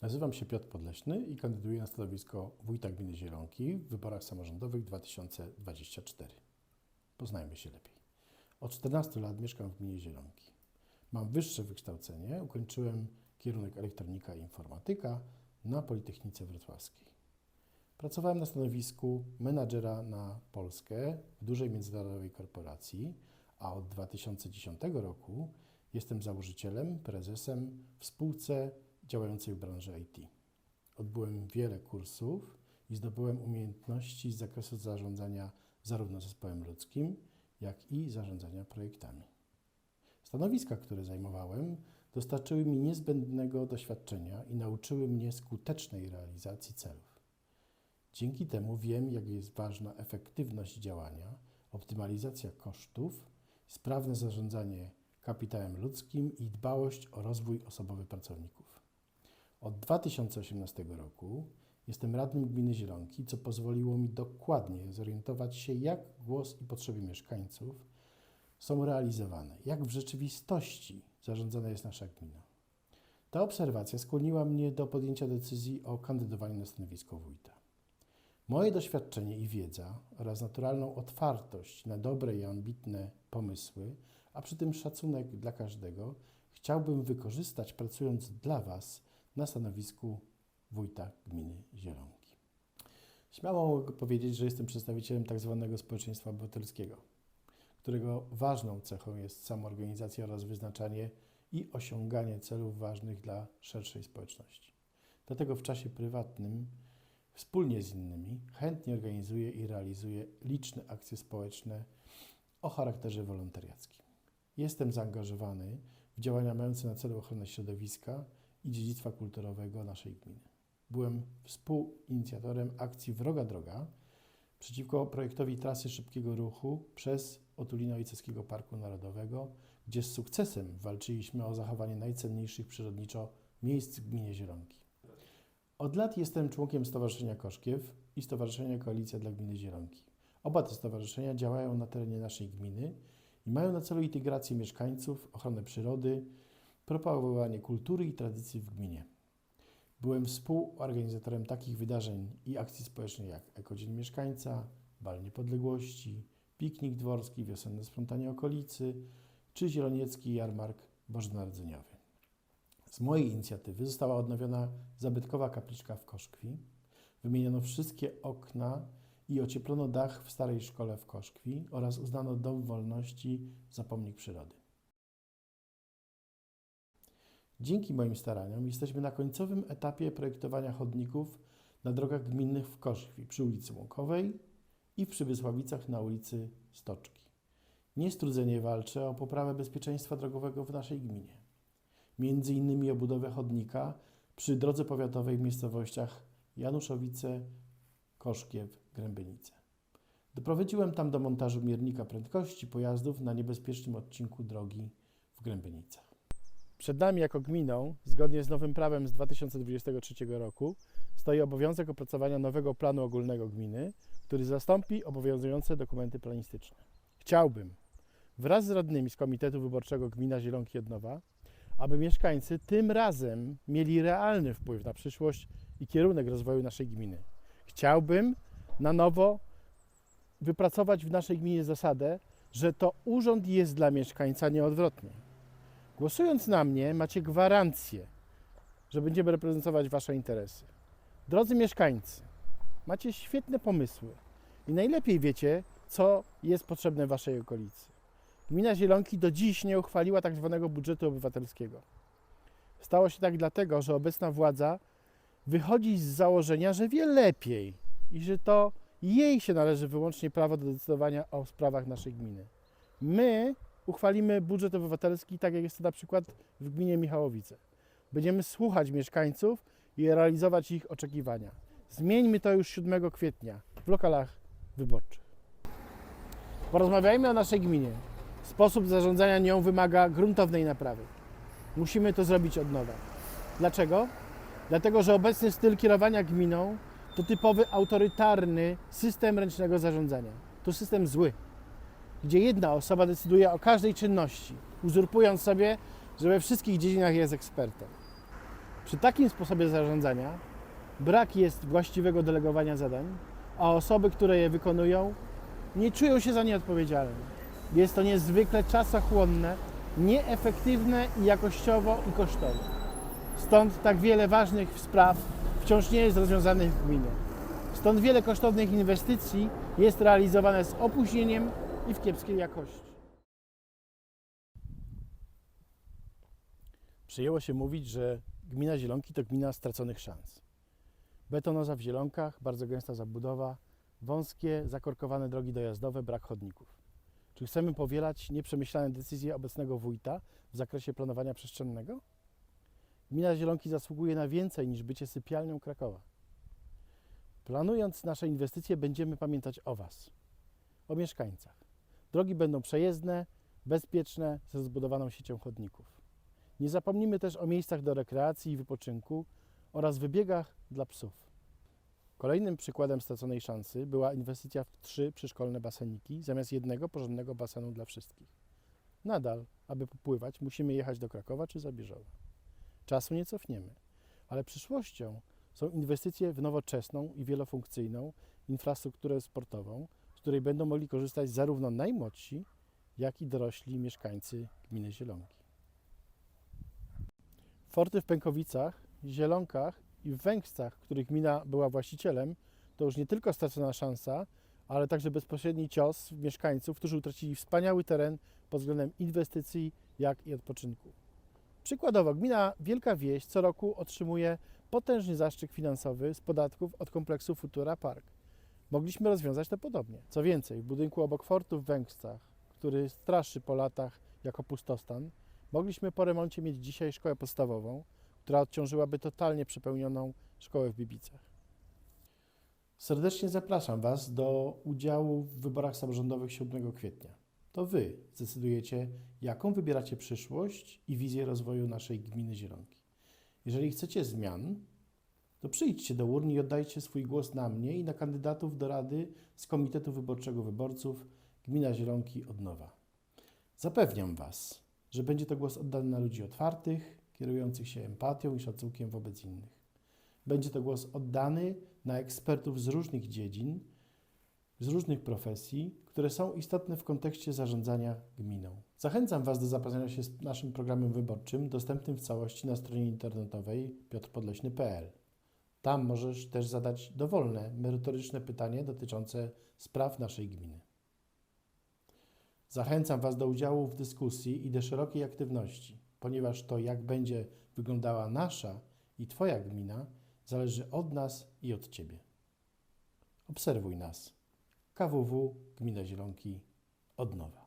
Nazywam się Piotr Podleśny i kandyduję na stanowisko wójta gminy Zielonki w wyborach samorządowych 2024. Poznajmy się lepiej. Od 14 lat mieszkam w gminie Zielonki. Mam wyższe wykształcenie, ukończyłem kierunek elektronika i informatyka na Politechnice Wrocławskiej. Pracowałem na stanowisku menadżera na Polskę w dużej międzynarodowej korporacji, a od 2010 roku jestem założycielem, prezesem w spółce działającej w branży IT. Odbyłem wiele kursów i zdobyłem umiejętności z zakresu zarządzania zarówno zespołem ludzkim, jak i zarządzania projektami. Stanowiska, które zajmowałem, dostarczyły mi niezbędnego doświadczenia i nauczyły mnie skutecznej realizacji celów. Dzięki temu wiem, jak jest ważna efektywność działania, optymalizacja kosztów, sprawne zarządzanie kapitałem ludzkim i dbałość o rozwój osobowy pracowników. Od 2018 roku jestem radnym gminy Zielonki, co pozwoliło mi dokładnie zorientować się, jak głos i potrzeby mieszkańców są realizowane, jak w rzeczywistości zarządzana jest nasza gmina. Ta obserwacja skłoniła mnie do podjęcia decyzji o kandydowaniu na stanowisko wójta. Moje doświadczenie i wiedza oraz naturalną otwartość na dobre i ambitne pomysły, a przy tym szacunek dla każdego, chciałbym wykorzystać pracując dla Was na stanowisku wójta gminy Zielonki. Śmiało mogę powiedzieć, że jestem przedstawicielem tzw. społeczeństwa obywatelskiego, którego ważną cechą jest samoorganizacja oraz wyznaczanie i osiąganie celów ważnych dla szerszej społeczności. Dlatego w czasie prywatnym Wspólnie z innymi chętnie organizuję i realizuję liczne akcje społeczne o charakterze wolontariackim. Jestem zaangażowany w działania mające na celu ochronę środowiska i dziedzictwa kulturowego naszej gminy. Byłem współinicjatorem akcji Wroga Droga przeciwko projektowi trasy szybkiego ruchu przez Otulino Ojcowskiego Parku Narodowego, gdzie z sukcesem walczyliśmy o zachowanie najcenniejszych przyrodniczo miejsc w gminie Zielonki. Od lat jestem członkiem Stowarzyszenia Koszkiew i Stowarzyszenia Koalicja dla Gminy Zielonki. Oba te stowarzyszenia działają na terenie naszej gminy i mają na celu integrację mieszkańców, ochronę przyrody, propagowanie kultury i tradycji w gminie. Byłem współorganizatorem takich wydarzeń i akcji społecznych jak Ekodzień Mieszkańca, Bal Niepodległości, Piknik Dworski, Wiosenne Sprzątanie Okolicy czy Zieloniecki Jarmark Bożonarodzeniowy. Z mojej inicjatywy została odnowiona zabytkowa kapliczka w Koszkwi. Wymieniono wszystkie okna i ocieplono dach w starej szkole w Koszkwi oraz uznano Dom Wolności za pomnik przyrody. Dzięki moim staraniom jesteśmy na końcowym etapie projektowania chodników na drogach gminnych w Koszkwi przy ulicy Łąkowej i w Przybysławicach na ulicy Stoczki. Niestrudzenie walczę o poprawę bezpieczeństwa drogowego w naszej gminie między innymi o budowę chodnika przy drodze powiatowej w miejscowościach Januszowice, Koszkiew, Grębynice. Doprowadziłem tam do montażu miernika prędkości pojazdów na niebezpiecznym odcinku drogi w Grębynicach. Przed nami jako gminą, zgodnie z nowym prawem z 2023 roku, stoi obowiązek opracowania nowego planu ogólnego gminy, który zastąpi obowiązujące dokumenty planistyczne. Chciałbym wraz z radnymi z Komitetu Wyborczego Gmina Zielonki Jednowa aby mieszkańcy tym razem mieli realny wpływ na przyszłość i kierunek rozwoju naszej gminy. Chciałbym na nowo wypracować w naszej gminie zasadę, że to urząd jest dla mieszkańca, nie odwrotnie. Głosując na mnie, macie gwarancję, że będziemy reprezentować Wasze interesy. Drodzy mieszkańcy, macie świetne pomysły i najlepiej wiecie, co jest potrzebne w Waszej okolicy. Gmina Zielonki do dziś nie uchwaliła tak zwanego budżetu obywatelskiego. Stało się tak dlatego, że obecna władza wychodzi z założenia, że wie lepiej i że to jej się należy wyłącznie prawo do decydowania o sprawach naszej gminy. My uchwalimy budżet obywatelski, tak jak jest to na przykład w gminie Michałowice. Będziemy słuchać mieszkańców i realizować ich oczekiwania. Zmieńmy to już 7 kwietnia w lokalach wyborczych. Porozmawiajmy o naszej gminie. Sposób zarządzania nią wymaga gruntownej naprawy. Musimy to zrobić od nowa. Dlaczego? Dlatego, że obecny styl kierowania gminą to typowy autorytarny system ręcznego zarządzania. To system zły, gdzie jedna osoba decyduje o każdej czynności, uzurpując sobie, że we wszystkich dziedzinach jest ekspertem. Przy takim sposobie zarządzania brak jest właściwego delegowania zadań, a osoby, które je wykonują, nie czują się za nie odpowiedzialne. Jest to niezwykle czasochłonne, nieefektywne i jakościowo i kosztowo. Stąd tak wiele ważnych spraw wciąż nie jest rozwiązanych w gminie. Stąd wiele kosztownych inwestycji jest realizowane z opóźnieniem i w kiepskiej jakości. Przyjęło się mówić, że gmina Zielonki to gmina straconych szans. Betonoza w Zielonkach, bardzo gęsta zabudowa, wąskie, zakorkowane drogi dojazdowe, brak chodników. Czy chcemy powielać nieprzemyślane decyzje obecnego wójta w zakresie planowania przestrzennego? Gmina Zielonki zasługuje na więcej niż bycie sypialnią Krakowa. Planując nasze inwestycje, będziemy pamiętać o Was, o mieszkańcach. Drogi będą przejezdne, bezpieczne, ze zbudowaną siecią chodników. Nie zapomnimy też o miejscach do rekreacji i wypoczynku oraz wybiegach dla psów. Kolejnym przykładem straconej szansy była inwestycja w trzy przyszkolne baseniki zamiast jednego porządnego basenu dla wszystkich. Nadal, aby popływać, musimy jechać do Krakowa czy Zabierzowa. Czasu nie cofniemy, ale przyszłością są inwestycje w nowoczesną i wielofunkcyjną infrastrukturę sportową, z której będą mogli korzystać zarówno najmłodsi, jak i dorośli mieszkańcy gminy Zielonki. Forty w Pękowicach, Zielonkach i w których gmina była właścicielem, to już nie tylko stracona szansa, ale także bezpośredni cios mieszkańców, którzy utracili wspaniały teren pod względem inwestycji, jak i odpoczynku. Przykładowo, gmina Wielka Wieś co roku otrzymuje potężny zastrzyk finansowy z podatków od kompleksu Futura Park. Mogliśmy rozwiązać to podobnie. Co więcej, w budynku obok fortu w Węgrzcach, który straszy po latach jako pustostan, mogliśmy po remoncie mieć dzisiaj szkołę podstawową, która odciążyłaby totalnie przepełnioną szkołę w Bibicach. Serdecznie zapraszam Was do udziału w wyborach samorządowych 7 kwietnia. To Wy zdecydujecie, jaką wybieracie przyszłość i wizję rozwoju naszej gminy Zielonki. Jeżeli chcecie zmian, to przyjdźcie do urny i oddajcie swój głos na mnie i na kandydatów do Rady z Komitetu Wyborczego Wyborców Gmina Zielonki od nowa. Zapewniam Was, że będzie to głos oddany na ludzi otwartych, kierujących się empatią i szacunkiem wobec innych. Będzie to głos oddany na ekspertów z różnych dziedzin, z różnych profesji, które są istotne w kontekście zarządzania gminą. Zachęcam Was do zapoznania się z naszym programem wyborczym, dostępnym w całości na stronie internetowej piotrpodleśny.pl. Tam możesz też zadać dowolne, merytoryczne pytanie dotyczące spraw naszej gminy. Zachęcam Was do udziału w dyskusji i do szerokiej aktywności, ponieważ to, jak będzie wyglądała nasza i Twoja gmina, zależy od nas i od Ciebie. Obserwuj nas. KWW Gmina Zielonki od nowa.